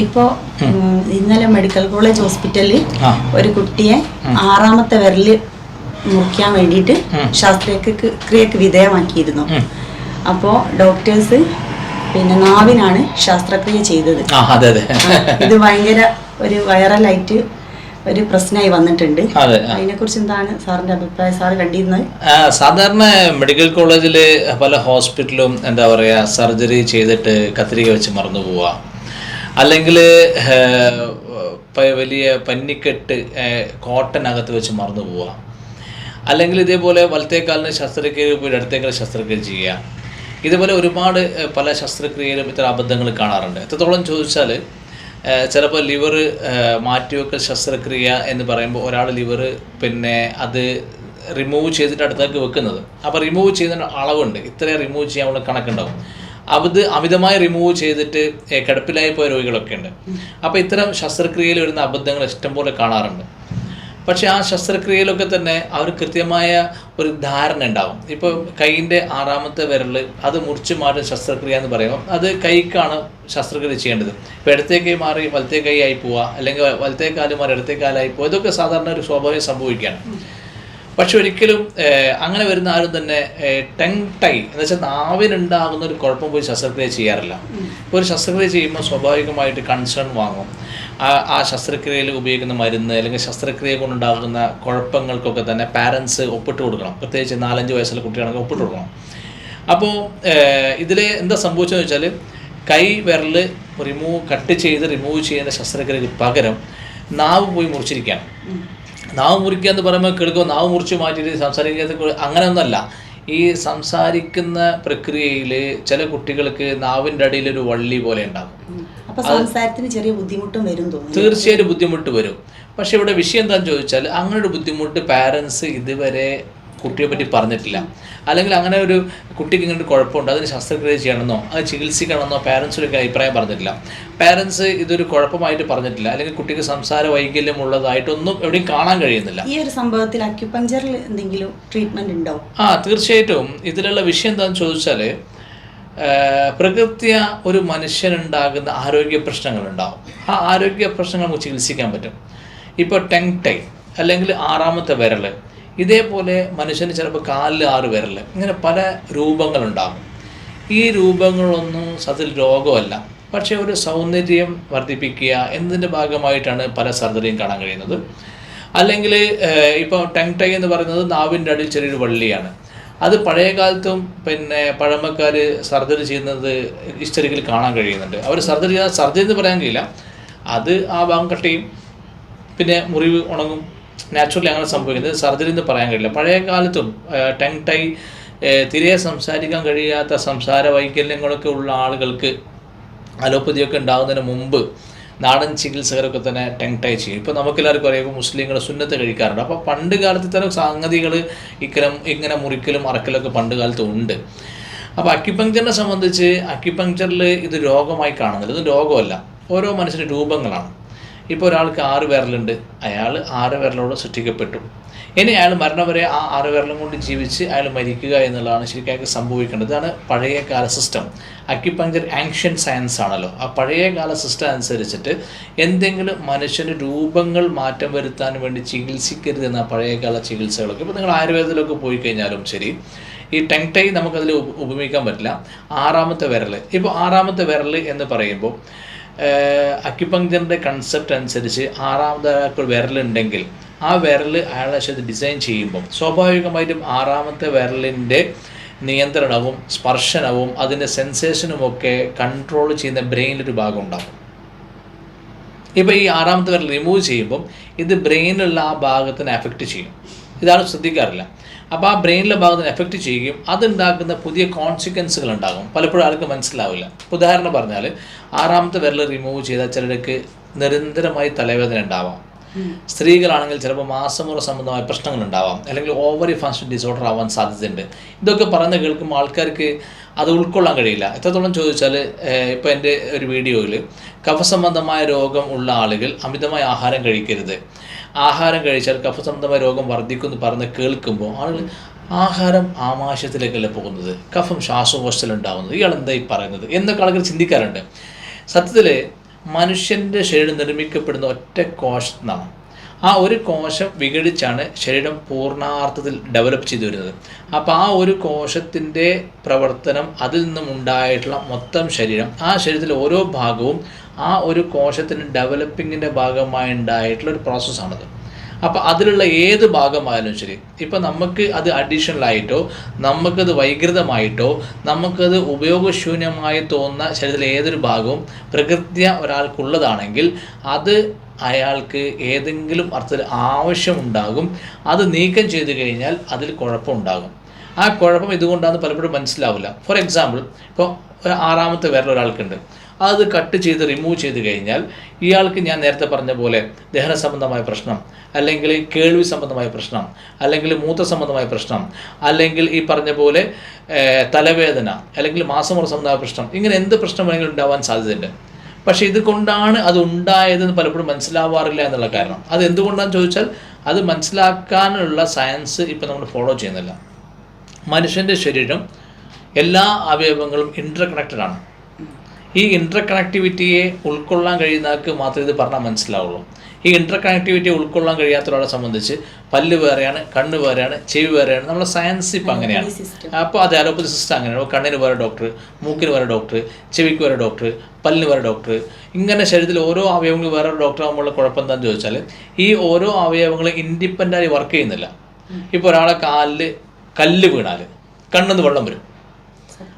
ഇപ്പോ ഇന്നലെ medical college ഹോസ്പിറ്റലിൽ ഒരു കുട്ടിയെ ആറാമത്തെ വിരൽ മുറിക്കാൻ വേണ്ടിയിട്ട് ശാസ്ത്രക്രിയക്ക് വിധേയമാക്കിയിരുന്നു. അപ്പോ അപ്പോൾ ഡോക്ടേഴ്സ് പിന്നെ നാവിനാണ് ശാസ്ത്രക്രിയ ചെയ്തത്. ഇത് ഭയങ്കര ഒരു വൈറലായിട്ട് ഒരു പ്രശ്നമായി വന്നിട്ടുണ്ട്. അതിനെ കുറിച്ച് എന്താണ് സാറിന്റെ അഭിപ്രായം? സാറ് കണ്ടിരുന്നത്? സാധാരണ മെഡിക്കൽ കോളേജിൽ പല ഹോസ്പിറ്റലും എന്താ പറയാ സർജറി ചെയ്തിട്ട് കത്രിക വെച്ച് മറന്നു പോവുക അല്ലെങ്കിൽ വലിയ പന്നിക്കെട്ട് കോട്ടനകത്ത് വെച്ച് മറന്നു പോവുക. അല്ലെങ്കിൽ ഇതേപോലെ വലത്തേക്കാലിന് ശസ്ത്രക്രിയ പോയി ഇടത്തേക്കാൽ ശസ്ത്രക്രിയ ചെയ്യുക. ഇതുപോലെ ഒരുപാട് പല ശസ്ത്രക്രിയയിലും ഇത്തരം അബദ്ധങ്ങൾ കാണാറുണ്ട്. എത്രത്തോളം ചോദിച്ചാൽ ചിലപ്പോൾ ലിവർ മാറ്റിവെക്കൽ ശസ്ത്രക്രിയ എന്ന് പറയുമ്പോൾ ഒരാൾ ലിവർ പിന്നെ അത് റിമൂവ് ചെയ്തിട്ട് അടുത്തേക്ക് വെക്കുന്നത്. അപ്പോൾ റിമൂവ് ചെയ്യുന്ന അളവുണ്ട്. ഇത്രയും റിമൂവ് ചെയ്യാനുള്ള കണക്കുണ്ടാവും. അത് അമിതമായി റിമൂവ് ചെയ്തിട്ട് കിടപ്പിലായി പോയ രോഗികളൊക്കെ ഉണ്ട്. അപ്പോൾ ഇത്തരം ശസ്ത്രക്രിയയിൽ വരുന്ന അബദ്ധങ്ങൾ ഇഷ്ടംപോലെ കാണാറുണ്ട്. പക്ഷേ ആ ശസ്ത്രക്രിയയിലൊക്കെ തന്നെ അവർ കൃത്യമായ ഒരു ധാരണ ഉണ്ടാവും. ഇപ്പോൾ കൈയിന്റെ ആറാമത്തെ വിരൽ അത് മുറിച്ച് മാറ്റുന്ന ശസ്ത്രക്രിയ എന്ന് പറയുമ്പോൾ അത് കൈക്കാണ് ശസ്ത്രക്രിയ ചെയ്യേണ്ടത്. ഇപ്പോൾ ഇടത്തേ കൈ മാറി വലത്തേ കൈ ആയി പോവുക അല്ലെങ്കിൽ വലത്തേ കാൽ മാറി ഇടത്തേ കാലായി പോവുക ഇതൊക്കെ സാധാരണ ഒരു സ്വാഭാവികം സംഭവിക്കുകയാണ്. പക്ഷെ ഒരിക്കലും അങ്ങനെ വരുന്ന ആരും തന്നെ ടങ് ടൈ എന്ന് വെച്ചാൽ നാവിനുണ്ടാകുന്ന ഒരു കുഴപ്പം പോയി ശസ്ത്രക്രിയ ചെയ്യാറില്ല. ഒരു ശസ്ത്രക്രിയ ചെയ്യുമ്പോൾ സ്വാഭാവികമായിട്ട് കൺസേൺ വാങ്ങും. ആ ആ ശസ്ത്രക്രിയയിൽ ഉപയോഗിക്കുന്ന മരുന്ന് അല്ലെങ്കിൽ ശസ്ത്രക്രിയ കൊണ്ടുണ്ടാകുന്ന കുഴപ്പങ്ങൾക്കൊക്കെ തന്നെ പാരൻസ് ഒപ്പിട്ട് കൊടുക്കണം. പ്രത്യേകിച്ച് നാലഞ്ച് വയസ്സുള്ള കുട്ടിയാണെങ്കിൽ ഒപ്പിട്ട് കൊടുക്കണം. അപ്പോൾ ഇതിൽ എന്താ സംഭവിച്ചതെന്ന് വെച്ചാൽ കൈ വിരൽ റിമൂവ് കട്ട് ചെയ്ത് റിമൂവ് ചെയ്യുന്ന ശസ്ത്രക്രിയക്ക് പകരം നാവ് പോയി മുറിച്ചിരിക്കുകയാണ്. നാവ് മുറിക്കുക എന്ന് പറയുമ്പോൾ കേൾക്കുമ്പോൾ നാവ് മുറിച്ച് മാറ്റിയിട്ട് സംസാരിക്കാത്ത അങ്ങനെയൊന്നുമല്ല ഈ സംസാരിക്കുന്ന പ്രക്രിയയിൽ ചില കുട്ടികൾക്ക് നാവിന്റെ അടിയിൽ ഒരു വള്ളി പോലെ ഉണ്ടാകും സംസാരത്തിന് ചെറിയ ബുദ്ധിമുട്ടും വരും തോന്നുന്നു. തീർച്ചയായും ബുദ്ധിമുട്ട് വരും. പക്ഷെ ഇവിടെ വിഷയം എന്താണെന്ന് ചോദിച്ചാൽ അങ്ങനെ ഒരു ബുദ്ധിമുട്ട് പാരൻസ് ഇതുവരെ കുട്ടിയെ പറ്റി പറഞ്ഞിട്ടില്ല. അല്ലെങ്കിൽ അങ്ങനെ ഒരു കുട്ടിക്ക് ഇങ്ങനെ ഒരു കുഴപ്പമുണ്ട് അതിന് ശസ്ത്രക്രിയ ചെയ്യണമെന്നോ അത് ചികിത്സിക്കണമെന്നോ പാരൻസിലൊക്കെ അഭിപ്രായം പറഞ്ഞിട്ടില്ല. പാരൻസ് ഇതൊരു കുഴപ്പമായിട്ട് പറഞ്ഞിട്ടില്ല. അല്ലെങ്കിൽ കുട്ടിക്ക് സംസാര വൈകല്യം ഉള്ളതായിട്ടൊന്നും എവിടെയും കാണാൻ കഴിയുന്നില്ല. ഈ ഒരു സംഭവത്തിൽ അക്യുപഞ്ചറിൽ എന്തെങ്കിലും ട്രീറ്റ്മെന്റ് ഉണ്ടോ? ആ തീർച്ചയായിട്ടും. ഇതിലുള്ള വിഷയം എന്താണെന്ന് ചോദിച്ചാൽ പ്രകൃത്യ ഒരു മനുഷ്യനുണ്ടാകുന്ന ആരോഗ്യ പ്രശ്നങ്ങളുണ്ടാവും. ആ ആരോഗ്യ പ്രശ്നങ്ങൾ നമുക്ക് ചികിത്സിക്കാൻ പറ്റും. ഇപ്പോൾ ടെങ് ടൈ അല്ലെങ്കിൽ ആറാമത്തെ വിരൽ ഇതേപോലെ മനുഷ്യന് ചിലപ്പോൾ കാലിൽ ആറ് വിരൽ ഇങ്ങനെ പല രൂപങ്ങളുണ്ടാകും. ഈ രൂപങ്ങളൊന്നും സത്യത്തിൽ രോഗമല്ല. പക്ഷേ ഒരു സൗന്ദര്യം വർദ്ധിപ്പിക്കുക എന്നതിന്റെ ഭാഗമായിട്ടാണ് പല സർജറിയും കാണാൻ കഴിയുന്നത്. അല്ലെങ്കിൽ ഇപ്പോൾ ടെങ് ടൈ എന്ന് പറയുന്നത് നാവിന്റെ അടിയിൽ ചെറിയൊരു വള്ളിയാണ്. അത് പഴയ കാലത്തും പിന്നെ പഴമക്കാർ സർജറി ചെയ്യുന്നത് ഹിസ്റ്ററിക്കൽ കാണാൻ കഴിയുന്നുണ്ട്. അവർ സർജറി സർജറി എന്ന് പറയാൻ കഴിയില്ല. അത് ആ ഭാഗം കട്ട് ചെയ്യും പിന്നെ മുറിവ് ഉണങ്ങും. നാച്ചുറലി അങ്ങനെ സംഭവിക്കുന്നത്. സർജറി എന്ന് പറയാൻ കഴിയില്ല. പഴയ കാലത്തും ടങ് ടൈ തിരെ സംസാരിക്കാൻ കഴിയാത്ത സംസാര വൈകല്യങ്ങളൊക്കെ ഉള്ള ആളുകൾക്ക് അലോപ്പതിയൊക്കെ ഉണ്ടാകുന്നതിന് മുമ്പ് നാടൻ ചികിത്സകരൊക്കെ തന്നെ ടെങ് ടൈ ചെയ്യും. ഇപ്പോൾ നമുക്കെല്ലാവർക്കും അറിയാം മുസ്ലിങ്ങൾ സുന്നത്ത് കഴിക്കാറുണ്ട്. അപ്പോൾ പണ്ട് കാലത്ത് തന്നെ സംഗതികൾ ഇക്കലം ഇങ്ങനെ മുറിക്കലും അറക്കലൊക്കെ പണ്ട് കാലത്ത് ഉണ്ട്. അപ്പോൾ അക്യുപങ്ക്ചറിനെ സംബന്ധിച്ച് അക്യുപങ്ക്ചറിൽ ഇത് രോഗമായി കാണുന്നില്ല. ഇത് രോഗമല്ല. ഓരോ മനുഷ്യന്റെ രൂപങ്ങളാണ്. ഇപ്പോൾ ഒരാൾക്ക് ആറ് വിരലുണ്ട്. അയാൾ ആറ് വിരലോട് സൃഷ്ടിക്കപ്പെട്ടു. ഇനി അയാൾ മരണം വരെ ആ ആറ് വിരലും കൊണ്ട് ജീവിച്ച് അയാൾ മരിക്കുക എന്നുള്ളതാണ് ശരിക്കും അയാൾക്ക് സംഭവിക്കേണ്ടത്. ഇതാണ് പഴയ കാല സിസ്റ്റം അക്യുപങ്ചർ ആൻഷ്യൻ സയൻസ് ആണല്ലോ. ആ പഴയകാല സിസ്റ്റം അനുസരിച്ചിട്ട് എന്തെങ്കിലും മനുഷ്യന് രൂപങ്ങൾ മാറ്റം വരുത്താൻ വേണ്ടി ചികിത്സിക്കരുത് എന്ന പഴയകാല ചികിത്സകളൊക്കെ. ഇപ്പോൾ നിങ്ങൾ ആയുർവേദത്തിലൊക്കെ പോയി കഴിഞ്ഞാലും ശരി ഈ ടെങ് ടൈ നമുക്കതിൽ ഉപ- ഉപയോഗിക്കാൻ പറ്റില്ല. ആറാമത്തെ വിരൽ ഇപ്പോൾ ആറാമത്തെ വിരൽ എന്ന് പറയുമ്പോൾ അക്യുപങ്ക്ചറിന്റെ കൺസെപ്റ്റ് അനുസരിച്ച് ആറാമത് ഒരാൾക്ക് വിരലുണ്ടെങ്കിൽ ആ വിരൽ അയാളെ ഡിസൈൻ ചെയ്യുമ്പോൾ സ്വാഭാവികമായിട്ടും ആറാമത്തെ വിരലിന്റെ നിയന്ത്രണവും സ്പർശനവും അതിന്റെ സെൻസേഷനുമൊക്കെ കൺട്രോൾ ചെയ്യുന്ന ബ്രെയിനിലൊരു ഭാഗം ഉണ്ടാകും ഇപ്പോൾ ഈ ആറാമത്തെ വിരൽ റിമൂവ് ചെയ്യുമ്പം ഇത് ബ്രെയിനിലുള്ള ആ ഭാഗത്തിന് എഫക്റ്റ് ചെയ്യും. ഇതാണ് ശ്രദ്ധിക്കാറില്ല. അപ്പോൾ ആ ബ്രെയിനിലെ ഭാഗത്തിന് എഫക്റ്റ് ചെയ്യുകയും അതുണ്ടാക്കുന്ന പുതിയ കോൺസിക്വൻസുകൾ ഉണ്ടാകും പലപ്പോഴും ആൾക്ക് മനസ്സിലാവില്ല. ഉദാഹരണം പറഞ്ഞാൽ ആറാമത്തെ വിരൽ റിമൂവ് ചെയ്താൽ ചിലർക്ക് നിരന്തരമായി തലവേദന ഉണ്ടാവാം. സ്ത്രീകളാണെങ്കിൽ ചിലപ്പോൾ മാസമുറ സംബന്ധമായ പ്രശ്നങ്ങൾ ഉണ്ടാവാം അല്ലെങ്കിൽ ഓവറി ഫങ്ഷൻ ഡിസോർഡർ ആവാൻ സാധ്യതയുണ്ട്. ഇതൊക്കെ പറഞ്ഞ് കേൾക്കുമ്പോൾ ആൾക്കാർക്ക് അത് ഉൾക്കൊള്ളാൻ കഴിയില്ല. എത്രത്തോളം ചോദിച്ചാൽ ഇപ്പോൾ എന്റെ ഒരു വീഡിയോയിൽ കഫസംബന്ധമായ രോഗം ഉള്ള ആളുകൾ അമിതമായ ആഹാരം കഴിക്കരുത്. ആഹാരം കഴിച്ചാൽ കഫ സംബന്ധമായ രോഗം വർദ്ധിക്കുമെന്ന് പറഞ്ഞ് കേൾക്കുമ്പോൾ ആളുകൾ ആഹാരം ആമാശയത്തിലേക്കല്ലേ പോകുന്നത്? കഫം ശ്വാസകോശത്തിൽ ഉണ്ടാവുന്നത് ഇയാൾ എന്താ ഈ പറയുന്നത്? എന്നൊക്കെ ആളുകൾ ചിന്തിക്കാറുണ്ട്. സത്യത്തിൽ മനുഷ്യന്റെ ശരീരം നിർമ്മിക്കപ്പെടുന്ന ഒറ്റ കോശത്തിൽ നിന്നാണ് ആ ഒരു കോശം വിഘടിച്ചാണ് ശരീരം പൂർണാർത്ഥത്തിൽ ഡെവലപ്പ് ചെയ്തു വരുന്നത്. അപ്പോൾ ആ ഒരു കോശത്തിന്റെ പ്രവർത്തനം അതിൽ നിന്നും ഉണ്ടായിട്ടുള്ള മൊത്തം ശരീരം ആ ശരീരത്തിലെ ഓരോ ഭാഗവും ആ ഒരു കോശത്തിന്റെ ഡെവലപ്പിങ്ങിന്റെ ഭാഗമായി ഉണ്ടായിട്ടുള്ള ഒരു പ്രോസസ്സാണത് അപ്പോൾ അതിലുള്ള ഏത് ഭാഗമായാലും ശരി ഇപ്പം നമുക്ക് അത് അഡീഷണൽ ആയിട്ടോ നമുക്കത് വൈകൃതമായിട്ടോ നമുക്കത് ഉപയോഗശൂന്യമായി തോന്നുന്ന ശരീരത്തിലെ ഏതൊരു ഭാഗവും പ്രകൃത്യ ഒരാൾക്കുള്ളതാണെങ്കിൽ അത് അയാൾക്ക് ഏതെങ്കിലും അർത്ഥത്തിൽ ആവശ്യമുണ്ടാകും അത് നീക്കം ചെയ്തു കഴിഞ്ഞാൽ അതിൽ കുഴപ്പമുണ്ടാകും. ആ കുഴപ്പം ഇതുകൊണ്ടാണ് പലപ്പോഴും മനസ്സിലാവില്ല. ഫോർ എക്സാമ്പിൾ ഇപ്പോൾ ആറാമത്തെ വേറെ ഒരാൾക്കുണ്ട്. അത് കട്ട് ചെയ്ത് റിമൂവ് ചെയ്ത് കഴിഞ്ഞാൽ ഇയാൾക്ക് ഞാൻ നേരത്തെ പറഞ്ഞ പോലെ ദഹന സംബന്ധമായ പ്രശ്നം അല്ലെങ്കിൽ കേൾവി സംബന്ധമായ പ്രശ്നം അല്ലെങ്കിൽ മൂത്ര സംബന്ധമായ പ്രശ്നം അല്ലെങ്കിൽ ഈ പറഞ്ഞ പോലെ തലവേദന അല്ലെങ്കിൽ മാസമുറ സംബന്ധമായ പ്രശ്നം ഇങ്ങനെ എന്ത് പ്രശ്നം വേണമെങ്കിലും ഉണ്ടാവാൻ സാധ്യതയുണ്ട്. പക്ഷേ ഇത് കൊണ്ടാണ് അത് ഉണ്ടായതെന്ന് പലപ്പോഴും മനസ്സിലാവാറില്ല എന്നുള്ള കാരണം. അത് എന്തുകൊണ്ടാണെന്ന് ചോദിച്ചാൽ അത് മനസ്സിലാക്കാനുള്ള സയൻസ് ഇപ്പം നമ്മൾ ഫോളോ ചെയ്യുന്നില്ല. മനുഷ്യന്റെ ശരീരം എല്ലാ അവയവങ്ങളും ഇന്റർ കണക്റ്റഡ് ആണ്. ഈ ഇന്റർ കണക്ടിവിറ്റിയെ ഉൾക്കൊള്ളാൻ കഴിയുന്നവർക്ക് മാത്രമേ ഇത് പറഞ്ഞാൽ മനസ്സിലാവുള്ളൂ. ഈ ഇന്റർ കണക്ടിവിറ്റി ഉൾക്കൊള്ളാൻ കഴിയാത്ത ഒരാളെ സംബന്ധിച്ച് പല്ല് വേറെയാണ് കണ്ണ് വേറെയാണ് ചെവി വേറെയാണ് നമ്മുടെ സയൻസ് ഇപ്പം അങ്ങനെയാണ്. അപ്പോൾ അത് അലോപ്പതി സിസ്റ്റം അങ്ങനെയാണ്. കണ്ണിന് വേറെ ഡോക്ടർ മൂക്കിന് വേറെ ഡോക്ടർ ചെവിക്ക് വേറെ ഡോക്ടർ പല്ലിന് വേറെ ഡോക്ടർ ഇങ്ങനെ ശരീരത്തിൽ ഓരോ അവയവങ്ങൾ വേറെ ഡോക്ടർ ആകുമ്പോഴുള്ള കുഴപ്പം എന്താണെന്ന് ചോദിച്ചാൽ ഈ ഓരോ അവയവങ്ങളും ഇൻഡിപെൻഡന്റായി വർക്ക് ചെയ്യുന്നില്ല. ഇപ്പോൾ ഒരാളെ കാലിൽ കല്ല് വീണാൽ കണ്ണിന്ന് വെള്ളം വരും.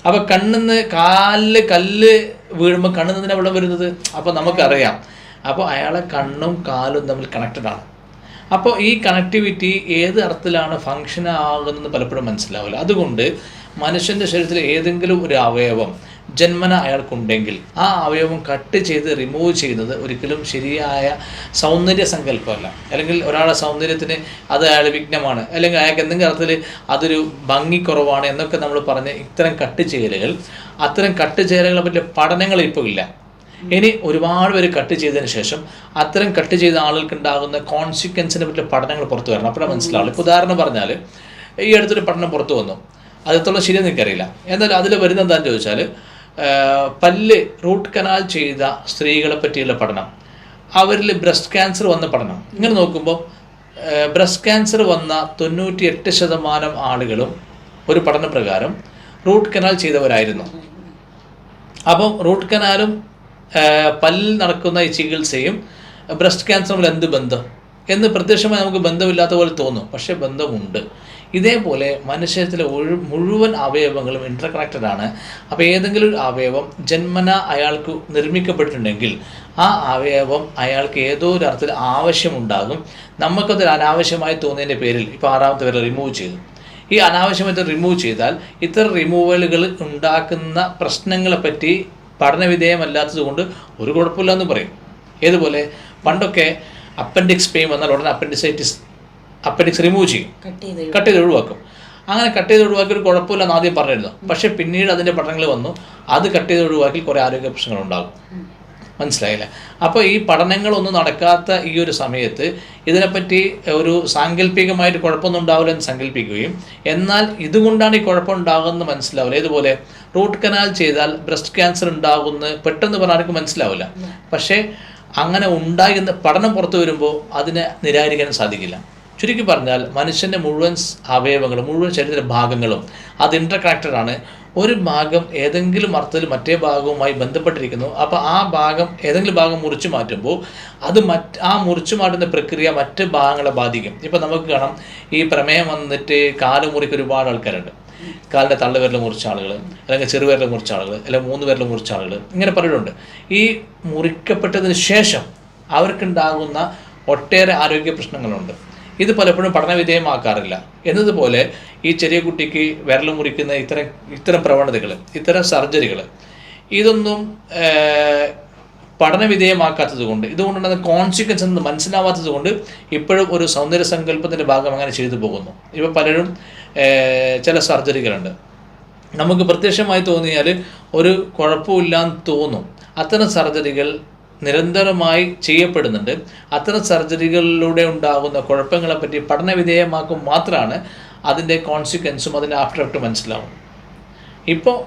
അപ്പോൾ കണ്ണിന്ന് കാലിൽ കല്ല് വീഴുമ്പോൾ കണ്ണിൽ തന്നെ വെള്ളം വരുന്നത്? അപ്പോൾ നമുക്കറിയാം. അപ്പോൾ അയാളെ കണ്ണും കാലും തമ്മിൽ കണക്റ്റഡ് ആണ്. അപ്പോൾ ഈ കണക്ടിവിറ്റി ഏത് അർത്ഥത്തിലാണ് ഫങ്ഷൻ ആകുന്നത് പലപ്പോഴും മനസ്സിലാവില്ല. അതുകൊണ്ട് മനുഷ്യന്റെ ശരീരത്തിൽ ഏതെങ്കിലും ഒരു അവയവം ജന്മന അയാൾക്കുണ്ടെങ്കിൽ ആ അവയവം കട്ട് ചെയ്ത് റിമൂവ് ചെയ്യുന്നത് ഒരിക്കലും ശരിയായ സൗന്ദര്യ സങ്കല്പമല്ല. അല്ലെങ്കിൽ ഒരാളുടെ സൗന്ദര്യത്തിന് അത് അയാൾ വിഘ്നമാണ്. അല്ലെങ്കിൽ അയാൾക്ക് എന്തെങ്കിലും അർത്ഥത്തിൽ അതൊരു ഭംഗിക്കുറവാണ് എന്നൊക്കെ നമ്മൾ പറഞ്ഞ് ഇത്തരം കട്ട് ചെയ്യലുകൾ അത്തരം കട്ട് ചെയ്യലുകളെ പറ്റിയ പഠനങ്ങൾ ഇപ്പോൾ ഇല്ല. ഇനി ഒരുപാട് പേര് കട്ട് ചെയ്തതിന് ശേഷം അത്തരം കട്ട് ചെയ്ത ആളുകൾക്ക് ഉണ്ടാകുന്ന കോൺസിക്വൻസിനെ പറ്റിയ പഠനങ്ങൾ പുറത്തു വരണം. അപ്പോഴാണ് മനസ്സിലാവുള്ളൂ ഇപ്പോൾ ഉദാഹരണം പറഞ്ഞാൽ ഈ അടുത്തൊരു പഠനം പുറത്തു വന്നു. അതെത്തോളം ശരിയെന്ന് എനിക്കറിയില്ല. എന്നാലും അതിൽ വരുന്ന എന്താണെന്ന് ചോദിച്ചാൽ പല്ല് റൂട്ട് കനാൽ ചെയ്ത സ്ത്രീകളെ പറ്റിയുള്ള പഠനം. അവരിൽ ബ്രസ്റ്റ് ക്യാൻസർ വന്ന പഠനം. ഇങ്ങനെ നോക്കുമ്പോൾ ബ്രസ്റ്റ് ക്യാൻസർ വന്ന തൊണ്ണൂറ്റി എട്ട് ശതമാനം ആളുകളും ഒരു പഠനപ്രകാരം റൂട്ട് കനാൽ ചെയ്തവരായിരുന്നു. അപ്പം റൂട്ട് കനാലും പല്ലിൽ നടക്കുന്ന ഈ ചികിത്സയും ബ്രസ്റ്റ് ക്യാൻസറും എന്ത് ബന്ധം? എന്ന് പ്രത്യക്ഷമായി നമുക്ക് ബന്ധമില്ലാത്ത പോലെ തോന്നും. പക്ഷേ ബന്ധമുണ്ട്. ഇതേപോലെ മനുഷ്യത്തിലെ മുഴുവൻ അവയവങ്ങളും ഇന്റർ കണക്റ്റഡ് ആണ്. അപ്പോൾ ഏതെങ്കിലും ഒരു അവയവം ജന്മന അയാൾക്ക് നിർമ്മിക്കപ്പെട്ടിട്ടുണ്ടെങ്കിൽ ആ അവയവം അയാൾക്ക് ഏതോ ഒരു അർത്ഥത്തിൽ ആവശ്യമുണ്ടാകും. നമുക്കതൊരു അനാവശ്യമായി തോന്നിയതിന്റെ പേരിൽ ഇപ്പോൾ ആറാമത്തെ പേരിൽ റിമൂവ് ചെയ്തു. ഈ അനാവശ്യമായിട്ട് റിമൂവ് ചെയ്താൽ ഇത്തരം റിമൂവലുകൾ ഉണ്ടാക്കുന്ന പ്രശ്നങ്ങളെ പറ്റി പഠനവിധേയമല്ലാത്തത് കൊണ്ട് ഒരു കുഴപ്പമില്ല എന്ന് പറയും. ഏതുപോലെ? പണ്ടൊക്കെ അപ്പൻഡിക്സ് പെയിൻ വന്നാൽ ഉടനെ അപ്പൻഡിസൈറ്റിസ് അപ്പൻഡിക്സ് റിമൂവ് ചെയ്യും. കട്ട് ചെയ്ത് ഒഴിവാക്കും. അങ്ങനെ കട്ട് ചെയ്ത് ഒഴിവാക്കി ഒരു കുഴപ്പമില്ലെന്ന് ആദ്യം പറഞ്ഞിരുന്നു. പക്ഷേ പിന്നീട് അതിന്റെ പഠനങ്ങൾ വന്നു. അത് കട്ട് ചെയ്ത് ഒഴിവാക്കി കുറേ ആരോഗ്യ പ്രശ്നങ്ങൾ ഉണ്ടാകും. മനസ്സിലായില്ലേ? അപ്പോൾ ഈ പഠനങ്ങളൊന്നും നടക്കാത്ത ഈ ഒരു സമയത്ത് ഇതിനെപ്പറ്റി ഒരു സാങ്കല്പികമായിട്ട് കുഴപ്പമൊന്നും ഉണ്ടാവില്ല എന്ന് സങ്കല്പിക്കുകയും എന്നാൽ ഇതുകൊണ്ടാണ് ഈ കുഴപ്പം ഉണ്ടാകുന്നത് മനസ്സിലാവില്ല. ഇതുപോലെ റൂട്ട് കനാൽ ചെയ്താൽ ബ്രസ്റ്റ് ക്യാൻസർ ഉണ്ടാകുമെന്ന് പെട്ടെന്ന് പറഞ്ഞാൽ ആർക്കും മനസ്സിലാവില്ല. പക്ഷേ അങ്ങനെ ഉണ്ടായി എന്ന് പഠനം പുറത്തു വരുമ്പോൾ അതിനെ നിരാകരിക്കാൻ സാധിക്കില്ല. ചുരുക്കി പറഞ്ഞാൽ മനുഷ്യന്റെ മുഴുവൻ അവയവങ്ങളും മുഴുവൻ ശരീര ഭാഗങ്ങളും അത് ഇന്റർ ആണ്. ഒരു ഭാഗം ഏതെങ്കിലും അർത്ഥത്തിൽ മറ്റേ ഭാഗവുമായി ബന്ധപ്പെട്ടിരിക്കുന്നു. അപ്പോൾ ആ ഭാഗം ഏതെങ്കിലും ഭാഗം മുറിച്ചു മാറ്റുമ്പോൾ അത് മറ്റ് ആ മുറിച്ചു മാറ്റുന്ന പ്രക്രിയ മറ്റ് ഭാഗങ്ങളെ ബാധിക്കും. ഇപ്പോൾ നമുക്ക് കാണാം ഈ പ്രമേയം വന്നിട്ട് കാൽ മുറിക്ക് ഒരുപാട് ആൾക്കാരുണ്ട്. കാലിന്റെ തള്ളുപേരിൽ മുറിച്ച ആളുകൾ അല്ലെങ്കിൽ ചെറുവിരൽ മുറിച്ച ആളുകൾ അല്ലെങ്കിൽ മൂന്ന് വിരൽ മുറിച്ച ആളുകൾ ഇങ്ങനെ പലരുണ്ട്. ഈ മുറിക്കപ്പെട്ടതിന് ശേഷം അവർക്കുണ്ടാകുന്ന ഒട്ടേറെ ആരോഗ്യ പ്രശ്നങ്ങളുണ്ട്. ഇത് പലപ്പോഴും പഠനവിധേയമാക്കാറില്ല. എന്നതുപോലെ ഈ ചെറിയ കുട്ടിക്ക് വിരൽ മുറിക്കുന്ന ഇത്തരം ഇത്തരം പ്രവണതകൾ ഇത്തരം സർജറികൾ ഇതൊന്നും പഠനവിധേയമാക്കാത്തത് കൊണ്ട് ഇതുകൊണ്ടുണ്ടാകുന്ന കോൺസിക്വൻസ് എന്ന് മനസ്സിലാവാത്തത് കൊണ്ട് ഇപ്പോഴും ഒരു സൗന്ദര്യ സങ്കല്പത്തിന്റെ ഭാഗം അങ്ങനെ ചെയ്തു പോകുന്നു. ഇപ്പോൾ പലരും ചില സർജറികളുണ്ട്. നമുക്ക് പ്രത്യക്ഷമായി തോന്നിയാൽ ഒരു കുഴപ്പമില്ലാന്ന് തോന്നും. അത്തരം സർജറികൾ നിരന്തരമായി ചെയ്യപ്പെടുന്നുണ്ട്. അത്തരം സർജറികളിലൂടെ ഉണ്ടാകുന്ന കുഴപ്പങ്ങളെ പറ്റി പഠനവിധേയമാക്കും മാത്രമാണ് അതിന്റെ കോൺസിക്വൻസും അതിന്റെ ആഫ്റ്റർ എഫക്റ്റ് മനസ്സിലാവും. ഇപ്പോൾ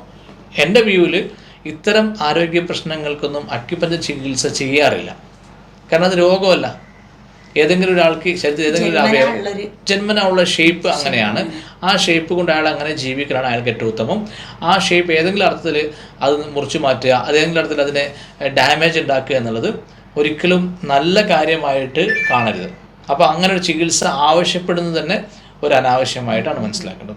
എന്റെ വ്യൂവിൽ ഇത്തരം ആരോഗ്യ പ്രശ്നങ്ങൾക്കൊന്നും അക്യുപഞ്ചർ ചികിത്സ ചെയ്യാറില്ല. കാരണം അത് രോഗമല്ല. ഏതെങ്കിലും ഒരാൾക്ക് ശരീരത്തിൽ ഏതെങ്കിലും ഒരു അവയവം ഉള്ളൊരു ജന്മന ഉള്ള ഷേപ്പ് അങ്ങനെയാണ്. ആ ഷേപ്പ് കൊണ്ട് അയാൾ അങ്ങനെ ജീവിക്കലാണ് അയാൾക്ക് ഏറ്റവും ഉത്തമം. ആ ഷേപ്പ് ഏതെങ്കിലും അർത്ഥത്തിൽ അത് മുറിച്ചു മാറ്റുക അതേതെങ്കിലും അർത്ഥത്തിൽ അതിനെ ഡാമേജ് ഉണ്ടാക്കുക എന്നുള്ളത് ഒരിക്കലും നല്ല കാര്യമായിട്ട് കാണരുത്. അപ്പോൾ അങ്ങനെ ഒരു ചികിത്സ ആവശ്യപ്പെടുന്നത് തന്നെ ഒരു അനാവശ്യമായിട്ടാണ് മനസ്സിലാക്കേണ്ടത്.